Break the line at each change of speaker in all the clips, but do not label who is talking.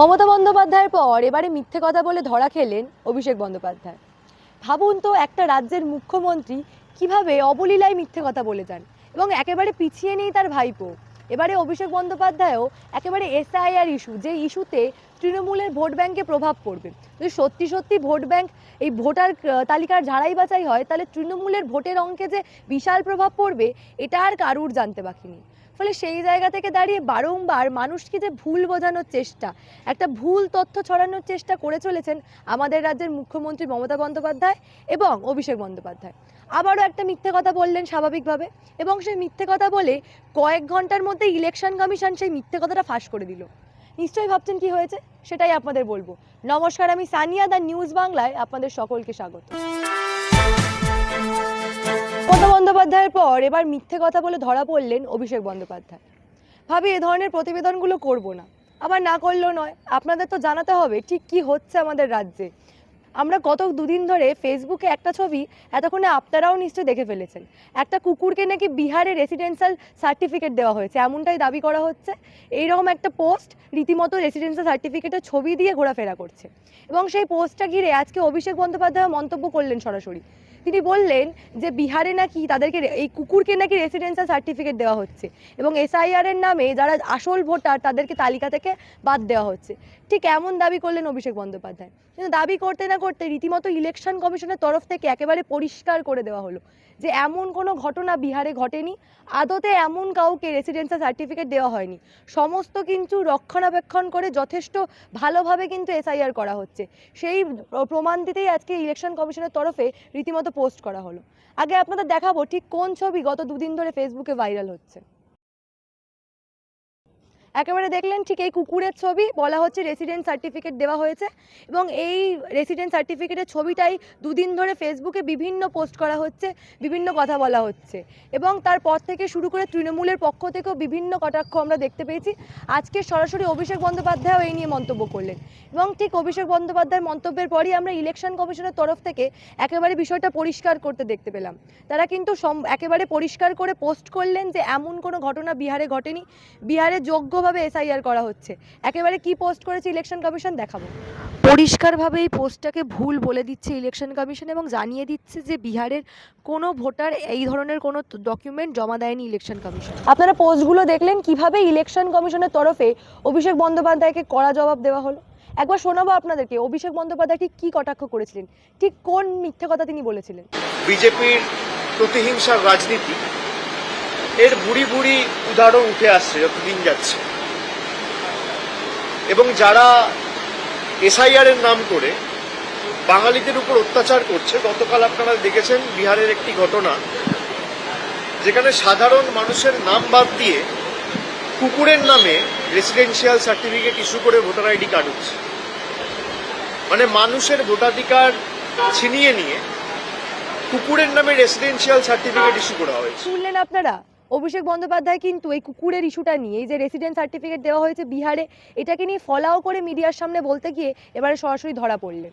মমতা বন্দ্যোপাধ্যায়ের পর এবারে মিথ্যে কথা বলে ধরা খেলেন অভিষেক বন্দ্যোপাধ্যায়। ভাবুন তো একটা রাজ্যের মুখ্যমন্ত্রী কীভাবে অবলীলায় মিথ্যে কথা বলে যান এবং একেবারে পিছিয়ে নেই তার ভাইপো। এবারে অভিষেক বন্দ্যোপাধ্যায়ও একেবারে এসআইআর ইস্যু, যে ইস্যুতে তৃণমূলের ভোট ব্যাংকে প্রভাব পড়বে। যদি সত্যি সত্যি ভোট ব্যাংক এই ভোটার তালিকার ঝাড়াই বাছাই হয়, তাহলে তৃণমূলের ভোটের অঙ্কে যে বিশাল প্রভাব পড়বে, এটা আর কারুর জানতে বাকি নেই। ফলে সেই জায়গা থেকে দাঁড়িয়ে বারংবার মানুষকে যে ভুল বোঝানোর চেষ্টা? একটা ভুল তথ্য ছড়ানোর চেষ্টা করে চলেছেন আমাদের রাজ্যের মুখ্যমন্ত্রী মমতা বন্দ্যোপাধ্যায় এবং অভিষেক বন্দ্যোপাধ্যায়। আবারও একটা মিথ্যে কথা বললেন স্বাভাবিকভাবে এবং সেই মিথ্যে কথা বলে কয়েক ঘণ্টার মধ্যে ইলেকশন কমিশন সেই মিথ্যে কথাটা ফাঁস করে দিল। নিশ্চয়ই ভাবছেন কি হয়েছে? সেটাই আপনাদের বলব। নমস্কার, আমি সানিয়া দা নিউজ বাংলায় আপনাদের সকলকে স্বাগত। বন্দ্যোপাধ্যায়ের পর এবার মিথ্যে কথা বলে ধরা পড়লেন অভিষেক বন্দ্যোপাধ্যায়। ভাবি, এ ধরনের প্রতিবেদনগুলো করব না। আবার না করলেও নয়। আপনাদের তো জানাতে হবে, ঠিক কি হচ্ছে আমাদের রাজ্যে। আমরা গত দুদিন ধরে ফেসবুকে একটা ছবি এতক্ষণে আপনারাও নিশ্চয়ই দেখে ফেলেছেন। একটা কুকুরকে নাকি বিহারে রেসিডেন্সিয়াল সার্টিফিকেট দেওয়া হয়েছে, এমনটাই দাবি করা হচ্ছে। এইরকম একটা পোস্ট রীতিমতো রেসিডেন্সিয়াল সার্টিফিকেটের ছবি দিয়ে ঘোরাফেরা করছে। এবং সেই পোস্টটা ঘিরে আজকে অভিষেক বন্দ্যোপাধ্যায় মন্তব্য করলেন সরাসরি। তিনি বললেন যে বিহারে নাকি তাদেরকে এই কুকুরকে নাকি রেসিডেন্সিয়াল সার্টিফিকেট দেওয়া হচ্ছে এবং এসআইআর এর নামে যারা আসল ভোটার তাদেরকে তালিকা থেকে বাদ দেওয়া হচ্ছে। ঠিক এমন দাবি করলেন অভিষেক বন্দ্যোপাধ্যায়। কিন্তু দাবি করতে না করতে রীতিমতো ইলেকশন কমিশনের তরফ থেকে একেবারে পরিষ্কার করে দেওয়া হলো যে এমন কোনো ঘটনা বিহারে ঘটেনি। আদতে এমন কাউকে রেসিডেন্সিয়াল সার্টিফিকেট দেওয়া হয়নি। সমস্ত কিন্তু রক্ষণাবেক্ষণ করে যথেষ্ট ভালোভাবে কিন্তু এসআইআর করা হচ্ছে। সেই প্রমাণ দিতেই আজকে ইলেকশন কমিশনের তরফে রীতিমতো পোস্ট করা হলো। আগে আপনাদের দেখাবো ঠিক কোন ছবি গত দুদিন ধরে ফেসবুকে ভাইরাল হচ্ছে। একেবারে দেখলেন ঠিক এই কুকুরের ছবি, বলা হচ্ছে রেসিডেন্ট সার্টিফিকেট দেওয়া হয়েছে এবং এই রেসিডেন্ট সার্টিফিকেটের ছবিটাই দুদিন ধরে ফেসবুকে বিভিন্ন পোস্ট করা হচ্ছে, বিভিন্ন কথা বলা হচ্ছে এবং তারপর থেকে শুরু করে তৃণমূলের পক্ষ থেকেও বিভিন্ন কটাক্ষ আমরা দেখতে পেয়েছি। আজকে সরাসরি অভিষেক বন্দ্যোপাধ্যায়ও এই নিয়ে মন্তব্য করলেন এবং ঠিক অভিষেক বন্দ্যোপাধ্যায়ের মন্তব্যের পরই আমরা ইলেকশন কমিশনের তরফ থেকে একেবারে বিষয়টা পরিষ্কার করতে দেখতে পেলাম। তারা কিন্তু একেবারে পরিষ্কার করে পোস্ট করলেন যে এমন কোনো ঘটনা বিহারে ঘটেনি। বিহারে যোগ্যভাবে এসআইআর করা হচ্ছে। একেবারে কি পোস্ট করেছে ইলেকশন কমিশন দেখাবো। পরিষ্কারভাবে এই পোস্টটাকে ভুল বলে দিচ্ছে ইলেকশন কমিশন এবং জানিয়ে দিচ্ছে যে বিহারের কোনো ভোটার এই ধরনের কোনো ডকুমেন্ট জমা দেয়নি ইলেকশন কমিশন আপনারা পোস্টগুলো দেখলেন কীভাবে ইলেকশন কমিশনের তরফে অভিষেক বন্দ্যোপাধ্যায়কে কড়া জবাব দেওয়া হলো? একবার শোনাবো আপনাদেরকে অভিষেক বন্দ্যোপাধ্যায় ঠিক কী কটাক্ষ করেছিলেন? ঠিক কোন মিথ্যে কথা তিনি বলেছিলেন?
বিজেপির প্রতিহিংসার রাজনীতি এর বুড়ি বুড়ি উদাহরণ উঠে আসছে যতদিন যাচ্ছে। এবং যারা এসআইআর এর নাম করে বাঙালিদের উপর অত্যাচার করছে, গতকাল আপনারা দেখেছেন বিহারের একটি ঘটনা, যেখানে সাধারণ মানুষের নাম বাদ দিয়ে কুকুরের নামে রেসিডেন্সিয়াল সার্টিফিকেট ইস্যু করে ভোটার আইডি কার্ড হচ্ছে। মানে মানুষের ভোটাধিকার ছিনিয়ে নিয়ে কুকুরের নামে রেসিডেন্সিয়াল সার্টিফিকেট ইস্যু করা হয়েছে।
শুনলেন আপনারা? অভিষেক বন্দ্যোপাধ্যায় কিন্তু এই কুকুরের ইস্যুটা নিয়ে, এই যে রেসিডেন্ট সার্টিফিকেট দেওয়া হয়েছে বিহারে, এটাকে নিয়ে ফলাও করে মিডিয়ার সামনে বলতে গিয়ে এবারে সরাসরি ধরা পড়লেন।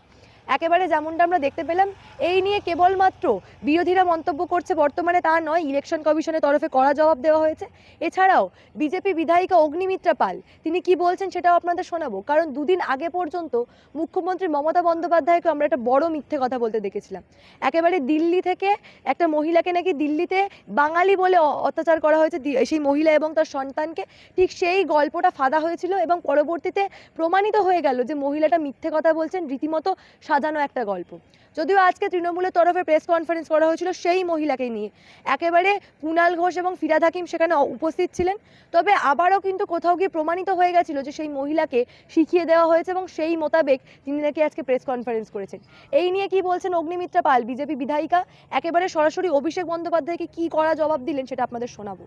একেবারে যেমনটা আমরা দেখতে পেলাম, এই নিয়ে কেবলমাত্র বিরোধীরা মন্তব্য করছে বর্তমানে, তা নয় ইলেকশন কমিশনের তরফে কড়া জবাব দেওয়া হয়েছে। এছাড়াও বিজেপি বিধায়িকা অগ্নিমিত্রা পাল, তিনি কি বলছেন সেটাও আপনাদের শোনাবো। কারণ দুদিন আগে পর্যন্ত মুখ্যমন্ত্রী মমতা বন্দ্যোপাধ্যায়কে আমরা একটা বড় মিথ্যে কথা বলতে দেখেছিলাম। একেবারে দিল্লি থেকে একটা মহিলাকে নাকি দিল্লিতে বাঙালি বলে অত্যাচার করা হয়েছে সেই মহিলা এবং তার সন্তানকে। ঠিক সেই গল্পটা ফাঁদা হয়েছিল এবং পরবর্তীতে প্রমাণিত হয়ে গেল যে মহিলাটা মিথ্যে কথা বলছেন, রীতিমতো সাজানো একটা গল্প। যদিও আজকে তৃণমূলের তরফে প্রেস কনফারেন্স করা হয়েছিল সেই মহিলাকে নিয়ে। একেবারে কুণাল ঘোষ এবং ফিরাদ হাকিম সেখানে উপস্থিত ছিলেন। তবে আবারও কিন্তু কোথাও গিয়ে প্রমাণিত হয়ে গেছিল যে সেই মহিলাকে শিখিয়ে দেওয়া হয়েছে এবং সেই মোতাবেক তিনি নাকি আজকে প্রেস কনফারেন্স করেছেন। এই নিয়ে কি বলছেন অগ্নিমিত্রা পাল, বিজেপি বিধায়িকা? একেবারে সরাসরি অভিষেক বন্দ্যোপাধ্যায়কে কি করা জবাব দিলেন সেটা আপনাদের শোনাবো।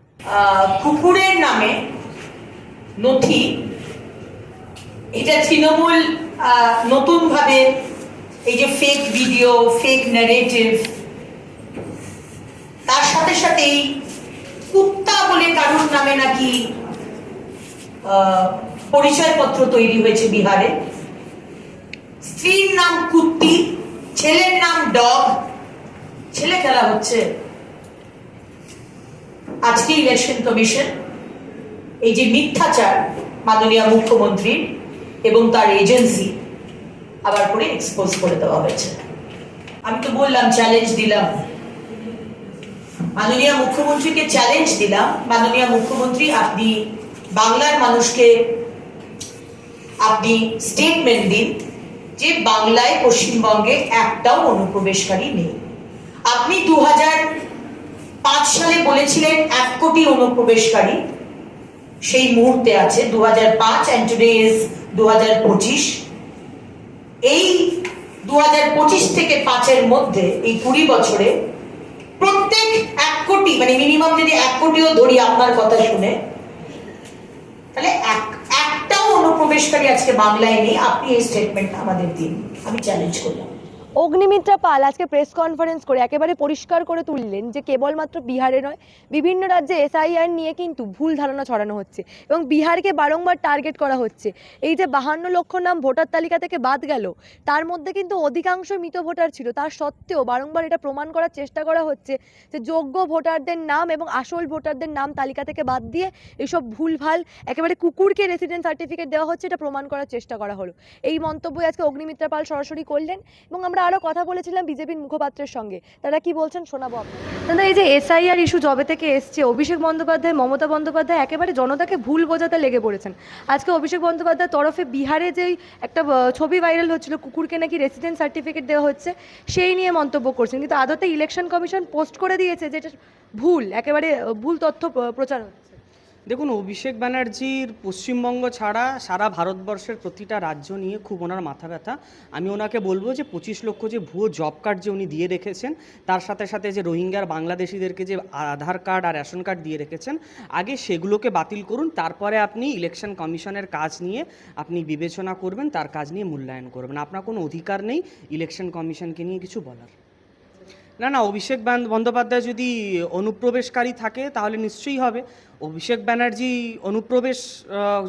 কুকুরের নামে নথি। এটা তৃণমূল নতুনভাবে এই যে ফেক ভিডিও ফেক ন্যারেটিভ তার সাথে সাথেই কুত্তা বলে কারুর নামে নাকি পরিচয়পত্র তৈরি হয়েছে বিহারে। স্ত্রীর নাম কুত্তি, ছেলের নাম ডগ। ছেলে খেলা হচ্ছে আজকে ইলেকশন কমিশন এই যে মিথ্যাচার মাননীয় মুখ্যমন্ত্রী এবং তার এজেন্সি আবার করে এক্সপোজ করে দেওয়া হয়েছে। আমি তো বললাম চ্যালেঞ্জ দিলাম। মাননীয় মুখ্যমন্ত্রীকে চ্যালেঞ্জ দিলাম। মাননীয় মুখ্যমন্ত্রী, আপনি বাংলার মানুষকে, আপনি স্টেটমেন্ট দিন যে বাংলায় পশ্চিমবঙ্গে একটাও অনুপ্রবেশকারী নেই। আপনি দু পাঁচ সালে বলেছিলেন এক কোটি অনুপ্রবেশকারী। সেই মুহূর্তে আছে। দু হাজার পাঁচ অ্যান্ড টুডে ইজ দু হাজার পঁচিশ। এই দু থেকে পাঁচের মধ্যে এই কুড়ি বছরে প্রত্যেক এক কোটি মানে মিনিমাম যদি এক কোটিও ধরি আপনার কথা শুনে, তাহলে এক, একটাও অনুপ্রবেশকারী আজকে বাংলায় নেই। আপনি এই স্টেটমেন্ট আমাদের দিন। আমি চ্যালেঞ্জ করলাম।
অগ্নিমিত্রা পাল আজকে প্রেস কনফারেন্স করে একেবারে পরিষ্কার করে তুললেন যে কেবলমাত্র বিহারে নয়, বিভিন্ন রাজ্যে এসআইআর নিয়ে কিন্তু ভুল ধারণা ছড়ানো হচ্ছে এবং বিহারকে বারংবার টার্গেট করা হচ্ছে। এই যে বাহান্ন লক্ষ নাম ভোটার তালিকা থেকে বাদ গেল, তার মধ্যে কিন্তু অধিকাংশ মৃত ভোটার ছিল। তার সত্ত্বেও বারংবার এটা প্রমাণ করার চেষ্টা করা হচ্ছে যে যোগ্য ভোটারদের নাম এবং আসল ভোটারদের নাম তালিকা থেকে বাদ দিয়ে এসব ভুলভাল, একেবারে কুকুরকে রেসিডেন্ট সার্টিফিকেট দেওয়া হচ্ছে, এটা প্রমাণ করার চেষ্টা করা হলো। এই মন্তব্যই আজকে অগ্নিমিত্রা পাল সরাসরি করলেন এবং আমরা আরও কথা বলেছিলাম বিজেপির মুখপাত্রের সঙ্গে। তারা কি বলছেন শোনাবো দাদা, এই যে এসআইআর ইস্যু জবে থেকে এসছে, অভিষেক বন্দ্যোপাধ্যায়, মমতা বন্দ্যোপাধ্যায় একেবারে জনতাকে ভুল বোঝাতে লেগে পড়েছেন। আজকে অভিষেক বন্দ্যোপাধ্যায়ের তরফে বিহারে যেই একটা ছবি ভাইরাল হচ্ছিল, কুকুরকে নাকি রেসিডেন্ট সার্টিফিকেট দেওয়া হচ্ছে, সেই নিয়ে মন্তব্য করছেন। কিন্তু আদতে ইলেকশন কমিশন পোস্ট করে দিয়েছে যে এটা ভুল, একেবারে ভুল তথ্য প্রচার হচ্ছে।
দেখুন, অভিষেক ব্যানার্জির পশ্চিমবঙ্গ ছাড়া সারা ভারতবর্ষের প্রতিটা রাজ্য নিয়ে খুব ওনার মাথা ব্যথা। আমি ওনাকে বলব যে, পঁচিশ লক্ষ যে ভুয়ো জব কার্ড যে উনি দিয়ে রেখেছেন, তার সাথে সাথে যে রোহিঙ্গার বাংলাদেশিদেরকে যে আধার কার্ড আর রেশন কার্ড দিয়ে রেখেছেন, আগে সেগুলোকে বাতিল করুন, তারপরে আপনি ইলেকশন কমিশনের কাজ নিয়ে আপনি বিবেচনা করবেন, তার কাজ নিয়ে মূল্যায়ন করবেন। আপনার কোনো অধিকার নেই ইলেকশন কমিশনকে নিয়ে কিছু বলার। না না, অভিষেক বন্দ্যোপাধ্যায় যদি অনুপ্রবেশকারী থাকে তাহলে নিশ্চয়ই হবে। অভিষেক ব্যানার্জি অনুপ্রবেশ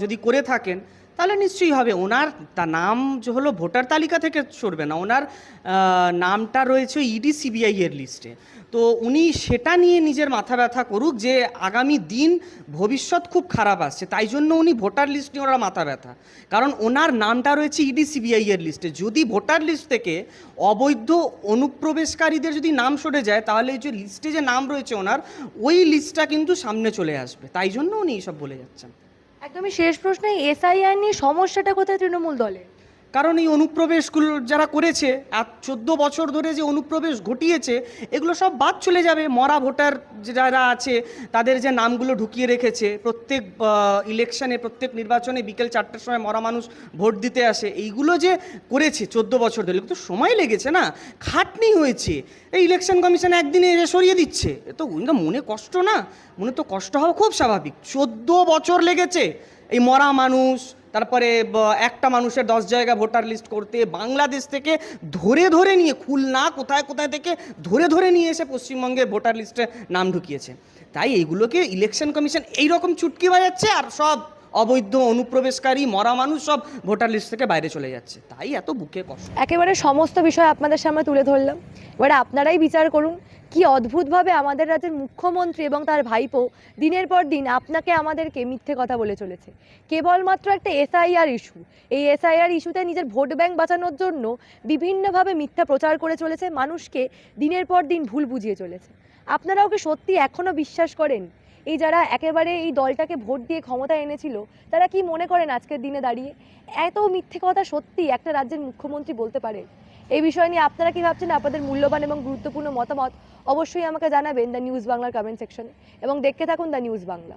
যদি করে থাকেন তাহলে নিশ্চয়ই হবে। ওনার তা নাম যে হলো ভোটার তালিকা থেকে সরবে না। ওনার নামটা রয়েছে ইডি সিবিআই এর লিস্টে। তো উনি সেটা নিয়ে নিজের মাথা ব্যথা করুক যে আগামী দিন ভবিষ্যৎ খুব খারাপ আসছে। তাই জন্য উনি ভোটার লিস্ট নিয়ে ওনার মাথা ব্যথা। কারণ ওনার নামটা রয়েছে ইডি সিবিআই এর লিস্টে। যদি ভোটার লিস্ট থেকে অবৈধ অনুপ্রবেশকারীদের যদি নাম সরে যায়, তাহলে যে লিস্টে যে নাম রয়েছে ওনার, ওই লিস্টটা কিন্তু সামনে চলে আসবে। তাই জন্য উনি এইসব বলে যাচ্ছেন।
একদমই শেষ প্রশ্নে এসআইআর নিয়ে সমস্যাটা কোথায় তৃণমূল দলের?
কারণ এই অনুপ্রবেশগুলো যারা করেছে, আর চোদ্দ বছর ধরে যে অনুপ্রবেশ ঘটিয়েছে, এগুলো সব বাদ চলে যাবে। মরা ভোটার যারা আছে, তাদের যে নামগুলো ঢুকিয়ে রেখেছে, প্রত্যেক ইলেকশনে প্রত্যেক নির্বাচনে বিকেল চারটার সময় মরা মানুষ ভোট দিতে আসে। এইগুলো যে করেছে চোদ্দ বছর ধরে, এগুলো তো সময় লেগেছে না? খাটনি হয়েছে। এই ইলেকশন কমিশন একদিনে এসে সরিয়ে দিচ্ছে। এ তো মনে কষ্ট না? মনে তো কষ্ট হওয়া খুব স্বাভাবিক। চোদ্দ বছর লেগেছে। এই মরা মানুষ তারপরে একটা মানুষের দশ জায়গা ভোটার লিস্ট করতে বাংলাদেশ থেকে ধরে ধরে নিয়ে, খুলনা কোথায় কোথায় থেকে ধরে ধরে নিয়ে এসে পশ্চিমবঙ্গের ভোটার লিস্টে নাম ঢুকিয়েছে। তাই এইগুলোকে ইলেকশন কমিশন এইরকম চুটকি বাজাচ্ছে আর সব অবৈধ অনুপ্রবেশকারী, মরা মানুষ সব ভোটার লিস্ট থেকে বাইরে চলে যাচ্ছে। তাই এত বুকে কষ্ট।
একেবারে সমস্ত বিষয় আপনাদের সামনে তুলে ধরলাম। এবারে আপনারাই বিচার করুন, কি অদ্ভুতভাবে আমাদের রাজ্যের মুখ্যমন্ত্রী এবং তার ভাইপো দিনের পর দিন আপনাকে আমাদেরকে মিথ্যে কথা বলে চলেছে। কেবলমাত্র একটা এসআইআর ইস্যু। এই এসআইআর ইস্যুতে নিজের ভোট ব্যাংক বাঁচানোর জন্য বিভিন্নভাবে মিথ্যা প্রচার করে চলেছে। মানুষকে দিনের পর দিন ভুল বুঝিয়ে চলেছে। আপনারাও কি সত্যি এখনও বিশ্বাস করেন? এই যারা একেবারে এই দলটাকে ভোট দিয়ে ক্ষমতা এনেছিল, তারা কি মনে করেন আজকের দিনে দাঁড়িয়ে? এত মিথ্যে কথা সত্যি একটা রাজ্যের মুখ্যমন্ত্রী বলতে পারে এই বিষয় নিয়ে আপনারা কি ভাবছেন? আপনাদের মূল্যবান এবং গুরুত্বপূর্ণ মতামত অবশ্যই আমাকে জানাবেন দ্য নিউজ বাংলার কমেন্ট সেকশনে এবং দেখতে থাকুন দ্য নিউজ বাংলা।